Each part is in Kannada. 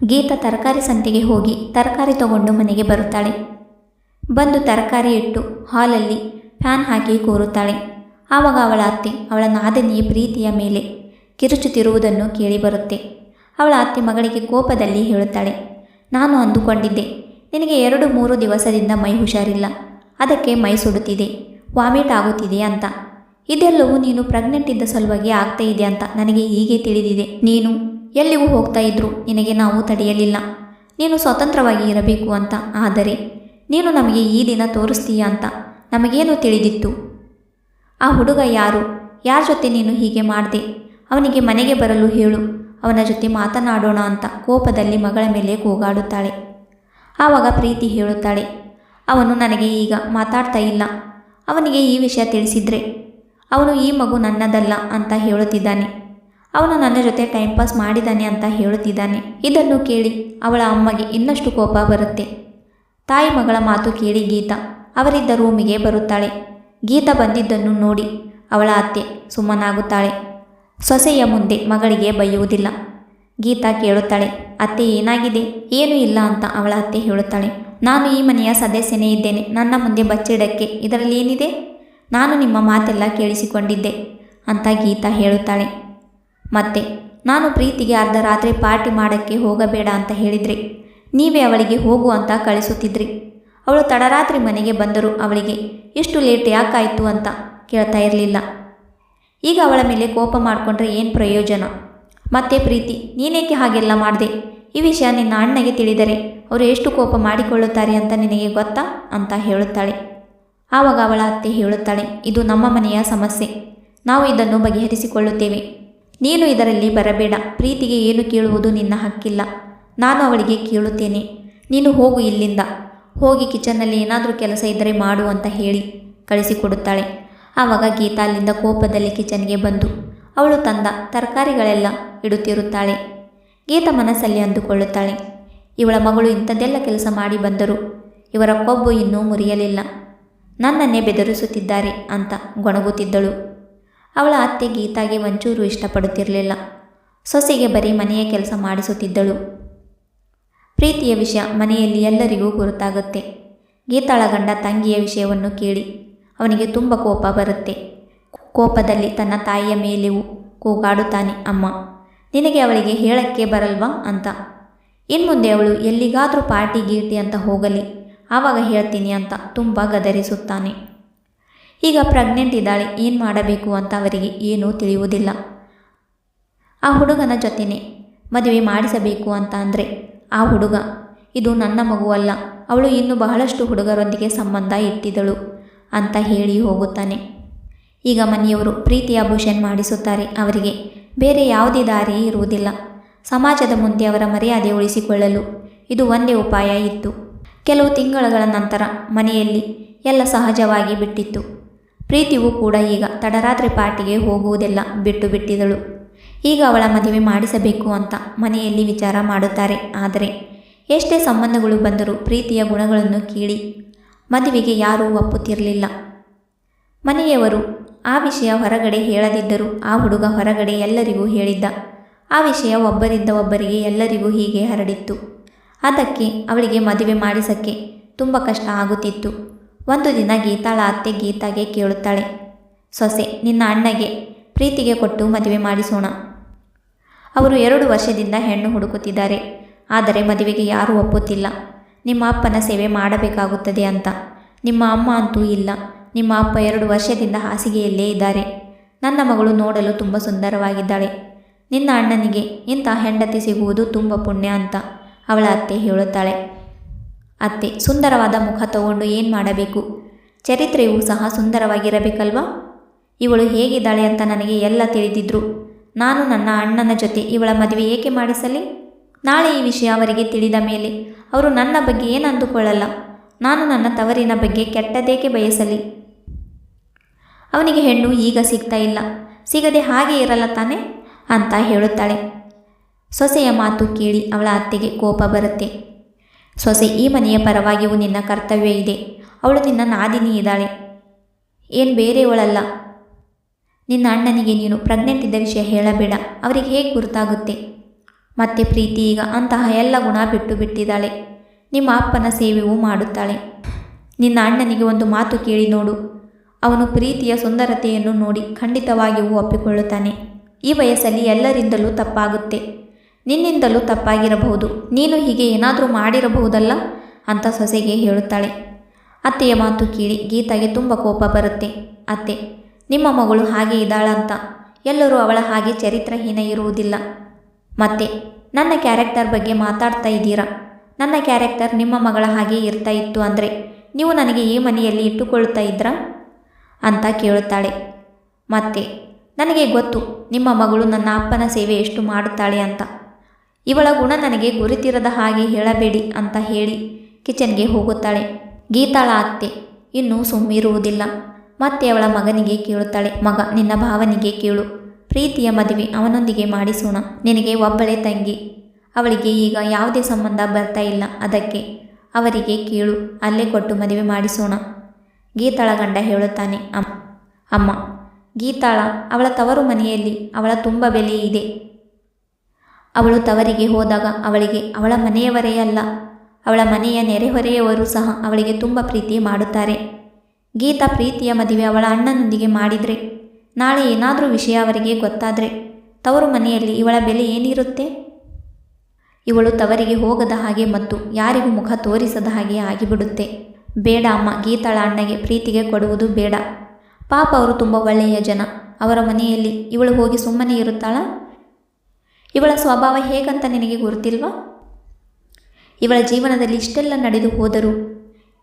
ಗೀತಾ ತರಕಾರಿ ಸಂತೆಗೆ ಹೋಗಿ ತರಕಾರಿ ತಗೊಂಡು ಮನೆಗೆ ಬರುತ್ತಾಳೆ. ಬಂದು ತರಕಾರಿ ಇಟ್ಟು ಹಾಲಲ್ಲಿ ಫ್ಯಾನ್ ಹಾಕಿ ಕೂರುತ್ತಾಳೆ. ಆವಾಗ ಅವಳ ಅತ್ತೆ ಅವಳ ನಾದನಿಯ ಪ್ರೀತಿಯ ಮೇಲೆ ಕಿರುಚುತ್ತಿರುವುದನ್ನು ಕೇಳಿ ಬರುತ್ತೆ. ಅವಳ ಅತ್ತೆ ಮಗಳಿಗೆ ಕೋಪದಲ್ಲಿ ಹೇಳುತ್ತಾಳೆ, ನಾನು ಅಂದುಕೊಂಡಿದ್ದೆ, ನಿನಗೆ ಎರಡು ಮೂರು ದಿವಸದಿಂದ ಮೈ ಹುಷಾರಿಲ್ಲ. ಅದಕ್ಕೆ ಮೈ ಸುಡುತ್ತಿದೆ, ವಾಮಿಟ್ ಆಗುತ್ತಿದೆ ಅಂತ. ಇದೆಲ್ಲವೂ ನೀನು ಪ್ರೆಗ್ನೆಂಟ್ ಇದ್ದ ಸಲುವಾಗಿ ಆಗ್ತಾ ಇದೆ ಅಂತ ನನಗೆ ಹೀಗೆ ತಿಳಿದಿದೆ. ನೀನು ಎಲ್ಲಿಗೂ ಹೋಗ್ತಾ ಇದ್ರು, ನಿನಗೆ ನಾವು ತಡೆಯಲಿಲ್ಲ. ನೀನು ಸ್ವತಂತ್ರವಾಗಿ ಇರಬೇಕು ಅಂತ. ಆದರೆ, ನೀನು ನಮಗೆ ಈ ದಿನ ತೋರಿಸ್ತೀಯ ಅಂತ ನಮಗೇನು ತಿಳಿದಿತ್ತು? ಆ ಹುಡುಗ ಯಾರು? ಯಾರ ಜೊತೆ ನೀನು ಹೀಗೆ ಮಾಡಿದೆ? ಅವನಿಗೆ ಮನೆಗೆ ಬರಲು ಹೇಳು. ಅವನ ಜೊತೆ ಮಾತನಾಡೋಣ ಅಂತ ಕೋಪದಲ್ಲಿ ಮಗಳ ಮೇಲೆ ಕೂಗಾಡುತ್ತಾಳೆ. ಆವಾಗ ಪ್ರೀತಿ ಹೇಳುತ್ತಾಳೆ. ಅವನು ನನಗೆ ಈಗ ಮಾತಾಡ್ತಾ ಇಲ್ಲ. ಅವನಿಗೆ ಈ ವಿಷಯ ತಿಳಿಸಿದ್ರೆ, ಅವನು ಈ ಮಗು ನನ್ನದಲ್ಲ ಅಂತ ಹೇಳುತ್ತಿದ್ದಾನೆ. ಅವನು ನನ್ನ ಜೊತೆ ಟೈಮ್ ಪಾಸ್ ಮಾಡಿದ್ದಾನೆ ಅಂತ ಹೇಳುತ್ತಿದ್ದಾನೆ. ಇದನ್ನು ಕೇಳಿ ಅವಳ ಅಮ್ಮಗೆ ಇನ್ನಷ್ಟು ಕೋಪ ಬರುತ್ತೆ. ತಾಯಿ ಮಗಳ ಮಾತು ಕೇಳಿ ಗೀತಾ, ಅವರಿದ್ದ ರೂಮಿಗೆ ಬರುತ್ತಾಳೆ. ಗೀತಾ ಬಂದಿದ್ದನ್ನು ನೋಡಿ ಅವಳ ಅತ್ತೆ ಸುಮ್ಮನಾಗುತ್ತಾಳೆ. ಸೊಸೆಯ ಮುಂದೆ ಮಗಳಿಗೆ ಬೈಯುವುದಿಲ್ಲ. ಗೀತಾ ಕೇಳುತ್ತಾಳೆ, ಅತ್ತೆ ಏನಾಗಿದೆ? ಏನೂ ಇಲ್ಲ ಅಂತ ಅವಳ ಅತ್ತೆ ಹೇಳುತ್ತಾಳೆ. ನಾನು ಈ ಮನೆಯ ಸದಸ್ಯನೇ ಇದ್ದೇನೆ. ನನ್ನ ಮುಂದೆ ಬಚ್ಚಿಡಕ್ಕೆ ಇದರಲ್ಲಿ ಏನಿದೆ? ನಾನು ನಿಮ್ಮ ಮಾತೆಲ್ಲ ಕೇಳಿಸಿಕೊಂಡಿದ್ದೆ ಅಂತ ಗೀತಾ ಹೇಳುತ್ತಾಳೆ. ಮತ್ತೆ, ನಾನು ಪ್ರೀತಿಗೆ ಅರ್ಧ ರಾತ್ರಿ ಪಾರ್ಟಿ ಮಾಡೋಕ್ಕೆ ಹೋಗಬೇಡ ಅಂತ ಹೇಳಿದ್ರಿ. ನೀವೇ ಅವಳಿಗೆ ಹೋಗು ಅಂತ ಕಳಿಸುತ್ತಿದ್ರಿ. ಅವಳು ತಡರಾತ್ರಿ ಮನೆಗೆ ಬಂದರು ಅವಳಿಗೆ, ಎಷ್ಟು ಲೇಟ್ ಯಾಕಾಯಿತು ಅಂತ ಕೇಳ್ತಾ ಇರಲಿಲ್ಲ. ಈಗ ಅವಳ ಮೇಲೆ ಕೋಪ ಮಾಡಿಕೊಂಡ್ರೆ ಏನು ಪ್ರಯೋಜನ? ಮತ್ತೆ ಪ್ರೀತಿ, ನೀನೇಕೆ ಹಾಗೆಲ್ಲ ಮಾಡಿದೆ? ಈ ವಿಷಯ ನಿನ್ನ ಅಣ್ಣಗೆ ತಿಳಿದರೆ ಅವರು ಎಷ್ಟು ಕೋಪ ಮಾಡಿಕೊಳ್ಳುತ್ತಾರೆ ಅಂತ ನಿನಗೆ ಗೊತ್ತಾ? ಅಂತ ಹೇಳುತ್ತಾಳೆ. ಆವಾಗ ಅವಳ ಅತ್ತೆ ಹೇಳುತ್ತಾಳೆ, ಇದು ನಮ್ಮ ಮನೆಯ ಸಮಸ್ಯೆ. ನಾವು ಇದನ್ನು ಬಗೆಹರಿಸಿಕೊಳ್ಳುತ್ತೇವೆ. ನೀನು ಇದರಲ್ಲಿ ಬರಬೇಡ, ಪ್ರೀತಿಗೆ ಏನು ಕೇಳುವುದು ನಿನ್ನ ಹಕ್ಕಿಲ್ಲ. ನಾನು ಅವಳಿಗೆ ಕೇಳುತ್ತೇನೆ, ನೀನು ಹೋಗು ಇಲ್ಲಿಂದ. ಹೋಗಿ ಕಿಚನ್ನಲ್ಲಿ ಏನಾದರೂ ಕೆಲಸ ಇದ್ದರೆ ಮಾಡು ಅಂತ ಹೇಳಿ ಕಳಿಸಿಕೊಡುತ್ತಾಳೆ. ಆವಾಗ ಗೀತಾ ಅಲ್ಲಿಂದ ಕೋಪದಲ್ಲಿ ಕಿಚನ್ಗೆ ಬಂದು, ಅವಳು ತಂದ ತರಕಾರಿಗಳೆಲ್ಲ ಇಡುತ್ತಿರುತ್ತಾಳೆ. ಗೀತ ಮನಸ್ಸಲ್ಲಿ ಅಂದುಕೊಳ್ಳುತ್ತಾಳೆ, ಇವಳ ಮಗಳು ಇಂಥದ್ದೆಲ್ಲ ಕೆಲಸ ಮಾಡಿ ಬಂದರು ಇವರ ಕೊಬ್ಬು ಇನ್ನೂ ಮುರಿಯಲಿಲ್ಲ. ನನ್ನನ್ನೇ ಬೆದರಿಸುತ್ತಿದ್ದಾರೆ ಅಂತ ಗೊಣಗುತ್ತಿದ್ದಳು. ಅವಳ ಅತ್ತೆ ಗೀತಾಗೆ ಒಂಚೂರು ಇಷ್ಟಪಡುತ್ತಿರಲಿಲ್ಲ. ಸೊಸೆಗೆ ಬರೀ ಮನೆಯ ಕೆಲಸ ಮಾಡಿಸುತ್ತಿದ್ದಳು. ಪ್ರೀತಿಯ ವಿಷಯ ಮನೆಯಲ್ಲಿ ಎಲ್ಲರಿಗೂ ಗುರುತಾಗುತ್ತೆ. ಗೀತಾಳ ಗಂಡ ತಂಗಿಯ ವಿಷಯವನ್ನು ಕೇಳಿ ಅವನಿಗೆ ತುಂಬ ಕೋಪ ಬರುತ್ತೆ. ಕೋಪದಲ್ಲಿ ತನ್ನ ತಾಯಿಯ ಮೇಲೆಯೂ ಕೂಗಾಡುತ್ತಾನೆ, ಅಮ್ಮ, ನಿನಗೆ ಅವಳಿಗೆ ಹೇಳಕ್ಕೆ ಬರಲ್ವಾ? ಅಂತ. ಇನ್ಮುಂದೆ ಅವಳು, ಎಲ್ಲಿಗಾದರೂ ಪಾರ್ಟಿ ಗೀಟಿ ಅಂತ ಹೋಗಲಿ, ಆವಾಗ ಹೇಳ್ತೀನಿ ಅಂತ ತುಂಬ ಗದರಿಸುತ್ತಾನೆ. ಈಗ ಪ್ರೆಗ್ನೆಂಟ್ ಇದ್ದಾಳೆ, ಏನು ಮಾಡಬೇಕು ಅಂತ ಅವರಿಗೆ ಏನೂ ತಿಳಿಯುವುದಿಲ್ಲ. ಆ ಹುಡುಗನ ಜೊತೆನೆ ಮದುವೆ ಮಾಡಿಸಬೇಕು ಅಂತ ಅಂದರೆ ಆ ಹುಡುಗ, ಇದು ನನ್ನ ಮಗುವಲ್ಲ ಅವಳು ಇನ್ನು ಬಹಳಷ್ಟು ಹುಡುಗರೊಂದಿಗೆ ಸಂಬಂಧ ಇಟ್ಟಿದ್ದಳು ಅಂತ ಹೇಳಿ ಹೋಗುತ್ತಾನೆ. ಈಗ ಮನೆಯವರು ಪ್ರೀತಿ ಆಭೂಷಣ್ ಮಾಡಿಸುತ್ತಾರೆ, ಅವರಿಗೆ ಬೇರೆ ಯಾವುದೇ ದಾರಿ ಇರುವುದಿಲ್ಲ. ಸಮಾಜದ ಮುಂದೆ ಅವರ ಮರ್ಯಾದೆ ಉಳಿಸಿಕೊಳ್ಳಲು ಇದು ಒಂದೇ ಉಪಾಯ ಇತ್ತು. ಕೆಲವು ತಿಂಗಳುಗಳ ನಂತರ ಮನೆಯಲ್ಲಿ ಎಲ್ಲ ಸಹಜವಾಗಿ ಬಿಟ್ಟಿತ್ತು. ಪ್ರೀತಿಯೂ ಕೂಡ ಈಗ ತಡರಾತ್ರಿ ಪಾರ್ಟಿಗೆ ಹೋಗುವುದೆಲ್ಲ ಬಿಟ್ಟು ಬಿಟ್ಟಿದಳು. ಈಗ ಅವಳ ಮದುವೆ ಮಾಡಿಸಬೇಕು ಅಂತ ಮನೆಯಲ್ಲಿ ವಿಚಾರ ಮಾಡುತ್ತಾರೆ. ಆದರೆ ಎಷ್ಟೇ ಸಂಬಂಧಗಳು ಬಂದರೂ ಪ್ರೀತಿಯ ಗುಣಗಳನ್ನು ಕೇಳಿ ಮದುವೆಗೆ ಯಾರೂ ಒಪ್ಪುತ್ತಿರಲಿಲ್ಲ. ಮನೆಯವರು ಆ ವಿಷಯ ಹೊರಗಡೆ ಹೇಳದಿದ್ದರೂ ಆ ಹುಡುಗ ಹೊರಗಡೆ ಎಲ್ಲರಿಗೂ ಹೇಳಿದ್ದ. ಆ ವಿಷಯ ಒಬ್ಬರಿಂದ ಒಬ್ಬರಿಗೆ ಎಲ್ಲರಿಗೂ ಹೀಗೆ ಹರಡಿತ್ತು. ಅದಕ್ಕೆ ಅವಳಿಗೆ ಮದುವೆ ಮಾಡಿಸಕ್ಕೆ ತುಂಬ ಕಷ್ಟ ಆಗುತ್ತಿತ್ತು. ಒಂದು ದಿನ ಗೀತಾಳ ಅತ್ತೆ ಗೀತಾಗೆ ಕೇಳುತ್ತಾಳೆ, ಸೊಸೆ, ನಿನ್ನ ಅಣ್ಣಗೆ ಪ್ರೀತಿಗೆ ಕೊಟ್ಟು ಮದುವೆ ಮಾಡಿಸೋಣ. ಅವರು ಎರಡು ವರ್ಷದಿಂದ ಹೆಣ್ಣು ಹುಡುಕುತ್ತಿದ್ದಾರೆ, ಆದರೆ ಮದುವೆಗೆ ಯಾರೂ ಒಪ್ಪುತ್ತಿಲ್ಲ. ನಿಮ್ಮ ಅಪ್ಪನ ಸೇವೆ ಮಾಡಬೇಕಾಗುತ್ತದೆ ಅಂತ. ನಿಮ್ಮ ಅಮ್ಮ ಅಂತೂ ಇಲ್ಲ. ನಿಮ್ಮ ಅಪ್ಪ ಎರಡು ವರ್ಷದಿಂದ ಹಾಸಿಗೆಯಲ್ಲೇ ಇದ್ದಾರೆ. ನನ್ನ ಮಗಳು ನೋಡಲು ತುಂಬ ಸುಂದರವಾಗಿದ್ದಾಳೆ. ನಿನ್ನ ಅಣ್ಣನಿಗೆ ಇಂಥ ಹೆಂಡತಿ ಸಿಗುವುದು ತುಂಬ ಪುಣ್ಯ ಅಂತ ಅವಳ ಅತ್ತೆ ಹೇಳುತ್ತಾಳೆ. ಅತ್ತೆ, ಸುಂದರವಾದ ಮುಖ ತಗೊಂಡು ಏನು ಮಾಡಬೇಕು? ಚರಿತ್ರೆಯೂ ಸಹ ಸುಂದರವಾಗಿರಬೇಕಲ್ವಾ? ಇವಳು ಹೇಗಿದ್ದಾಳೆ ಅಂತ ನನಗೆ ಎಲ್ಲ ತಿಳಿದಿದ್ರು. ನಾನು ನನ್ನ ಅಣ್ಣನ ಜೊತೆ ಇವಳ ಮದುವೆ ಏಕೆ ಮಾಡಿಸಲಿ? ನಾಳೆ ಈ ವಿಷಯ ಅವರಿಗೆ ತಿಳಿದ ಮೇಲೆ ಅವರು ನನ್ನ ಬಗ್ಗೆ ಏನು ನಾನು ನನ್ನ ತವರಿನ ಬಗ್ಗೆ ಕೆಟ್ಟದೇಕೆ ಬಯಸಲಿ? ಅವನಿಗೆ ಹೆಣ್ಣು ಈಗ ಸಿಗ್ತಾ ಇಲ್ಲ. ಸಿಗದೆ ಹಾಗೆ ಇರಲ್ಲ ತಾನೆ? ಅಂತ ಹೇಳುತ್ತಾಳೆ. ಸೊಸೆಯ ಮಾತು ಕೇಳಿ ಅವಳ ಅತ್ತೆಗೆ ಕೋಪ ಬರುತ್ತೆ. ಸೊಸೆ, ಈ ಮನೆಯ ಪರವಾಗಿಯೂ ನಿನ್ನ ಕರ್ತವ್ಯ ಇದೆ. ಅವಳು ನಿನ್ನ ನಾದಿನಿ ಇದ್ದಾಳೆ. ಏನು ಬೇರೆಯವಳಲ್ಲ. ನಿನ್ನ ಅಣ್ಣನಿಗೆ ನೀನು ಪ್ರೆಗ್ನೆಂಟ್ ಇದ್ದ ವಿಷಯ ಹೇಳಬೇಡ. ಅವರಿಗೆ ಹೇಗೆ ಗುರುತಾಗುತ್ತೆ? ಮತ್ತೆ ಪ್ರೀತಿ ಈಗ ಅಂತಹ ಎಲ್ಲ ಗುಣ ಬಿಟ್ಟು ಬಿಟ್ಟಿದ್ದಾಳೆ. ನಿಮ್ಮ ಅಪ್ಪನ ಸೇವೆಯೂ ಮಾಡುತ್ತಾಳೆ. ನಿನ್ನ ಅಣ್ಣನಿಗೆ ಒಂದು ಮಾತು ಕೇಳಿ ನೋಡು. ಅವನು ಪ್ರೀತಿಯ ಸುಂದರತೆಯನ್ನು ನೋಡಿ ಖಂಡಿತವಾಗಿಯೂ ಒಪ್ಪಿಕೊಳ್ಳುತ್ತಾನೆ. ಈ ವಯಸ್ಸಲ್ಲಿ ಎಲ್ಲರಿಂದಲೂ ತಪ್ಪಾಗುತ್ತೆ. ನಿನ್ನಿಂದಲೂ ತಪ್ಪಾಗಿರಬಹುದು. ನೀನು ಹೀಗೆ ಏನಾದರೂ ಮಾಡಿರಬಹುದಲ್ಲ? ಅಂತ ಸೊಸೆಗೆ ಹೇಳುತ್ತಾಳೆ. ಅತ್ತೆಯ ಮಾತು ಕೇಳಿ ಗೀತಾಗೆ ತುಂಬ ಕೋಪ ಬರುತ್ತೆ. ಅತ್ತೆ, ನಿಮ್ಮ ಮಗಳು ಹಾಗೆ ಇದ್ದಾಳಂತ. ಎಲ್ಲರೂ ಅವಳ ಹಾಗೆ ಚರಿತ್ರಹೀನ ಇರುವುದಿಲ್ಲ. ಮತ್ತೆ, ನನ್ನ ಕ್ಯಾರೆಕ್ಟರ್ ಬಗ್ಗೆ ಮಾತಾಡ್ತಾ ಇದ್ದೀರಾ? ನನ್ನ ಕ್ಯಾರೆಕ್ಟರ್ ನಿಮ್ಮ ಮಗಳ ಹಾಗೆ ಇರ್ತಾ ಇತ್ತು ಅಂದರೆ ನೀವು ನನಗೆ ಈ ಮನೆಯಲ್ಲಿ ಇಟ್ಟುಕೊಳ್ಳುತ್ತಾ ಇದ್ರಾ? ಅಂತ ಕೇಳುತ್ತಾಳೆ. ಮತ್ತೆ, ನನಗೆ ಗೊತ್ತು, ನಿಮ್ಮ ಮಗಳು ನನ್ನ ಅಪ್ಪನ ಸೇವೆ ಎಷ್ಟು ಮಾಡುತ್ತಾಳೆ ಅಂತ. ಇವಳ ಗುಣ ನನಗೆ ಗುರುತಿರದ ಹಾಗೆ ಹೇಳಬೇಡಿ ಅಂತ ಹೇಳಿ ಕಿಚನ್ಗೆ ಹೋಗುತ್ತಾಳೆ. ಗೀತಾಳ ಅತ್ತೆ, ಇನ್ನೂ ಸುಮ್ಮಿರುವುದಿಲ್ಲ. ಮತ್ತೆ ಅವಳ ಮಗನಿಗೆ ಕೇಳುತ್ತಾಳೆ, ಮಗ, ನಿನ್ನ ಭಾವನಿಗೆ ಕೇಳು. ಪ್ರೀತಿಯ ಮದುವೆ ಅವನೊಂದಿಗೆ ಮಾಡಿಸೋಣ, ನಿನಗೆ ಒಬ್ಬಳೇ ತಂಗಿ. ಅವಳಿಗೆ ಈಗ ಯಾವುದೇ ಸಂಬಂಧ ಬರ್ತಾ ಇಲ್ಲ, ಅದಕ್ಕೆ ಅವರಿಗೆ ಕೇಳು, ಅಲ್ಲೇ ಕೊಟ್ಟು ಮದುವೆ ಮಾಡಿಸೋಣ. ಗೀತಾಳ ಗಂಡ ಹೇಳುತ್ತಾನೆ, ಅಮ್ಮ ಅಮ್ಮ, ಗೀತಾಳ, ಅವಳ ತವರು ಮನೆಯಲ್ಲಿ ಅವಳ ತುಂಬ ಬೆಲೆ ಇದೆ. ಅವಳು ತವರಿಗೆ ಹೋದಾಗ ಅವಳಿಗೆ, ಅವಳ ಮನೆಯವರೇ ಅಲ್ಲ, ಅವಳ ಮನೆಯ ನೆರೆಹೊರೆಯವರು ಸಹ ಅವಳಿಗೆ ತುಂಬ ಪ್ರೀತಿ ಮಾಡುತ್ತಾರೆ. ಗೀತಾ ಪ್ರೀತಿಯ ಮದುವೆ ಅವಳ ಅಣ್ಣನೊಂದಿಗೆ ಮಾಡಿದರೆ, ನಾಳೆ ಏನಾದರೂ ವಿಷಯ ಅವರಿಗೆ ಗೊತ್ತಾದರೆ, ತವರು ಮನೆಯಲ್ಲಿ ಇವಳ ಬೆಲೆ ಏನಿರುತ್ತೆ? ಇವಳು ತವರಿಗೆ ಹೋಗದ ಹಾಗೆ ಮತ್ತು ಯಾರಿಗೂ ಮುಖ ತೋರಿಸದ ಹಾಗೆ ಆಗಿಬಿಡುತ್ತೆ. ಬೇಡ ಅಮ್ಮ, ಗೀತಾಳ ಅಣ್ಣಗೆ ಪ್ರೀತಿಗೆ ಕೊಡುವುದು ಬೇಡ. ಪಾಪ ಅವರು ತುಂಬ ಒಳ್ಳೆಯ ಜನ. ಅವರ ಮನೆಯಲ್ಲಿ ಇವಳು ಹೋಗಿ ಸುಮ್ಮನೆ ಇರುತ್ತಾಳ? ಇವಳ ಸ್ವಭಾವ ಹೇಗಂತ ನಿನಗೆ ಗುರುತಿಲ್ವಾ ಇವಳ ಜೀವನದಲ್ಲಿ ಇಷ್ಟೆಲ್ಲ ನಡೆದು ಹೋದರೂ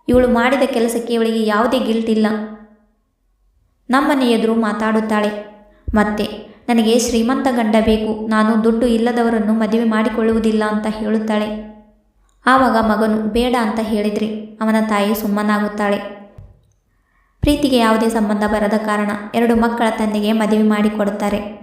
ಇವಳು ಮಾಡಿದ ಕೆಲಸಕ್ಕೆ ಇವಳಿಗೆ ಯಾವುದೇ ಗಿಲ್ಟ್ ಇಲ್ಲ. ಎದುರು ಮಾತಾಡುತ್ತಾಳೆ. ಮತ್ತೆ, ನನಗೆ ಶ್ರೀಮಂತ ಗಂಡ ಬೇಕು. ನಾನು ದುಡ್ಡು ಇಲ್ಲದವರನ್ನು ಮದುವೆ ಮಾಡಿಕೊಳ್ಳುವುದಿಲ್ಲ ಅಂತ ಹೇಳುತ್ತಾಳೆ. ಆವಾಗ ಮಗನು, ಬೇಡ ಅಂತ ಹೇಳಿದರೆ ಅವನ ತಾಯಿ ಸುಮ್ಮನಾಗುತ್ತಾಳೆ. ಪ್ರೀತಿಗೆ ಯಾವುದೇ ಸಂಬಂಧ ಬರದ ಕಾರಣ ಎರಡು ಮಕ್ಕಳ ತಂದೆಗೆ ಮದುವೆ ಮಾಡಿಕೊಡುತ್ತಾರೆ.